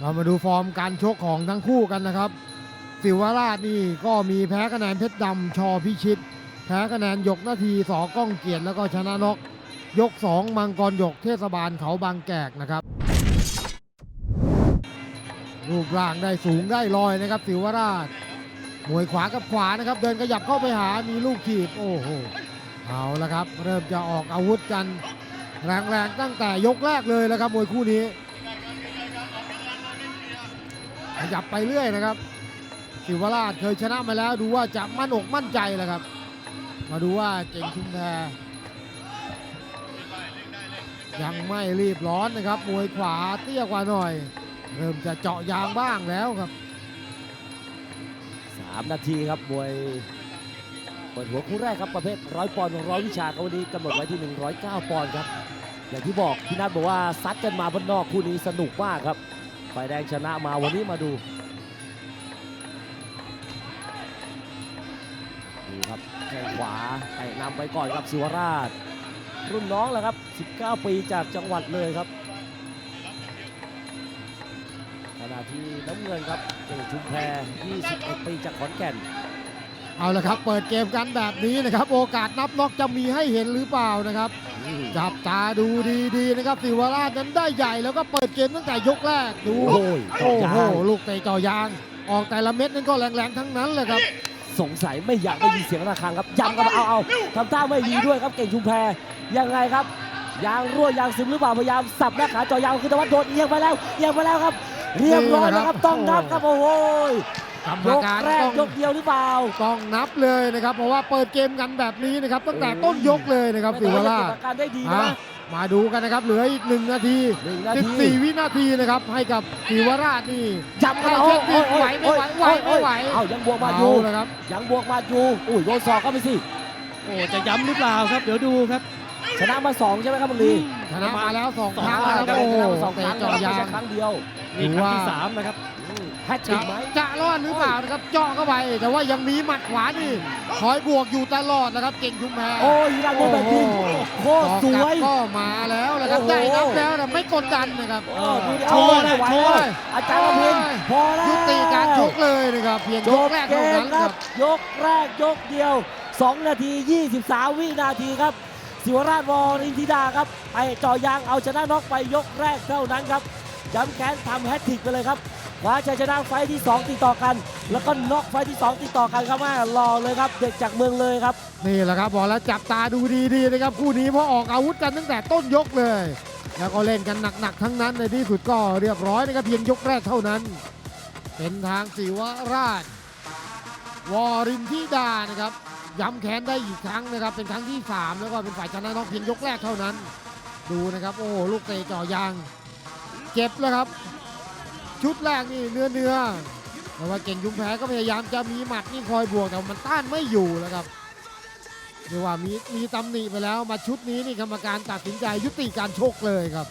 เรามาดูฟอร์มการชกของทั้งคู่กันนะครับ สิวราชนี่ก็มีแพ้คะแนนเพชรดำชอพิชิต แพ้คะแนนยกนาทีสอก้องเกียรติแล้วก็ชนะนกยก 2 มังกรยกเทศบาลเขาบางแกกนะครับ รูปร่างได้สูงได้ลอยนะครับ สิวราชมวยขวากับขวานะครับ เดินขยับเข้าไปหามีลูกขีบโอ้โหเอาละครับ เริ่มจะออกอาวุธกัน แรงๆตั้งแต่ยกแรกเลยแล้วครับมวยคู่นี้ ขยับไปเรื่อยนะครับสิวราชเคยชนะมาแล้วดูว่าจะมั่นอกมั่นใจแล้วครับ มาดูว่าเก่งชุมแพยังไม่รีบร้อนนะครับ มวยขวาเตี้ยกว่าหน่อย เริ่มจะเจาะยางบ้างแล้วครับ 3 นาทีครับมวยเปิดหัวคู่แรกครับประเภทร้อยปอนด์ร้อยวิชาครับวันนี้กำหนดไว้ที่ 109 ปอนด์ครับ อย่างที่บอกพี่นัทบอกว่าซัดกันมาบนนอกคู่นี้สนุกมากครับ ฝ่ายแดงชนะมาวันนี้มาดูดูครับแข้งขวาไต่นำไปก่อนครับสิวราช รุ่นน้องแหละครับ 19 ปีจากจังหวัดเลยครับขณะที่น้ำเงินครับเอกชุมแพ21 ปีจากขอนแก่น เอาละครับเปิดเกมกันแบบนี้นะครับ โอกาสนับน็อกจะมีให้เห็นหรือเปล่านะครับจับตาดูดีๆนะครับสิวราชนั้นได้ใหญ่แล้วก็เปิดเกมตั้งแต่ยกแรกดูโอ้ยโอ้โหเจาะยางลูกเตะจ่อยาง ออกแต่ละเม็ดนั้นก็แรงๆทั้งนั้นเลยครับ สงสัยไม่อยากได้ยินเสียงระฆังครับย้ำกันมาเอาเอาทำท่าไม่ดีด้วยครับเก่งชุมแพยังไงครับยางรั่วยางซึมหรือเปล่าพยายามสับหน้าขาเจอยางคือตะวันโดนเอียงไปแล้วเอียงไปแล้วครับ เรียบร้อยแล้วครับต้องนับครับโอ้โห กรรมยกการแรกต้องยกเดียวหรือเปล่าต้องนับเลยนะครับ เพราะว่าเปิดเกมกันแบบนี้นะครับ ตั้งแต่ต้นยกเลยนะครับสิวราชเก็บอาการได้ดีอะนะมาดูกันนะครับ เหลืออีกหนึ่งนาทีหนึ่งนาที14วินาทีนะครับ ให้กับสิวราชนี่ย้ำกันเอาโอ้เช็คบินไหวไม่ไหวไหวไม่ไหวเอายังบวกมาอเอายู่ละครับยังบวกมาอยู่อุ้ยโดนศอกเข้าไปสิโอ้จะย้ำหรือเปล่าครับ เดี๋ยวดูครับ ชนะมาสองใช่ไหมครับบังลีชนะมาแล้วสองสองครั้งครั้แล้วงครับชโอ้โหนะมาสองคเตะรั้งเจาะไม่ยางใช่ครั้งเดียวนี่ครั้งที่สามนะครับแฮตทริจะกไหมจะรอดหรือเปล่านะครับเจาะเข้าไป แต่ว่ายังมีหมัดขวานี่คอยบวกอยู่ตลอดนะครับ เก่งชุมแพโอ้ยดังโดนแบบยิงโคตรสวยก็มาแล้วนะครับโอ้โหได้นับแล้วนะไม่กดดันนะครับเออดูดิโชว์เลยอาโชว์ไม่ไหวแล้วอาจารย์ละพินพอแล้วยุติการชกเลยนะครับเพียงยยกกแรกเกเท่ามนั้นคครัรับบยกแรกยกเดียว 2 นาที 23 วินาทีครับ สิวราชวอรินทิดาครับไปจ่อยางเอาชนะน็อกไปยกแรกเท่านั้นครับย้ำแค้นทำแฮตทริกไปเลยครับคว้าชัยชนะไฟที่ 2 ติดต่อกัน แล้วก็น็อกไฟที่ 2 ติดต่อกันครับแม่รอเลยครับ เด็กจากเมืองเลยครับ นี่แหละครับบอกแล้วจับตาดูดีๆนะครับคู่นี้เพราะออกอาวุธกันตั้งแต่ต้นยกเลย แล้วก็เล่นกันหนักๆทั้งนั้นในที่สุดก็เรียบร้อยนะครับเพียงยกแรกเท่านั้น เป็นทางศิวราช วอรินทิดานะครับ ย้ำแค้นได้อีกครั้งนะครับ เป็นครั้งที่ 3 แล้วก็เป็นฝ่ายชนะน็อกเพียงยกแรกเท่านั้น ดูนะครับ โอ้ลูกเตะจ่อยาง เจ็บแล้วครับ ชุดแรกนี่เนื้อเนื้อๆแต่ว่าเก่งยุงแพ้ก็พยายามจะมีหมัดนี่คอยบวกแต่มันต้านไม่อยู่แล้วครับเรียกว่ามีมีตำหนิไปแล้วมาชุดนี้นี่กรรมการตัดสินใจยุติการชกเลยครับ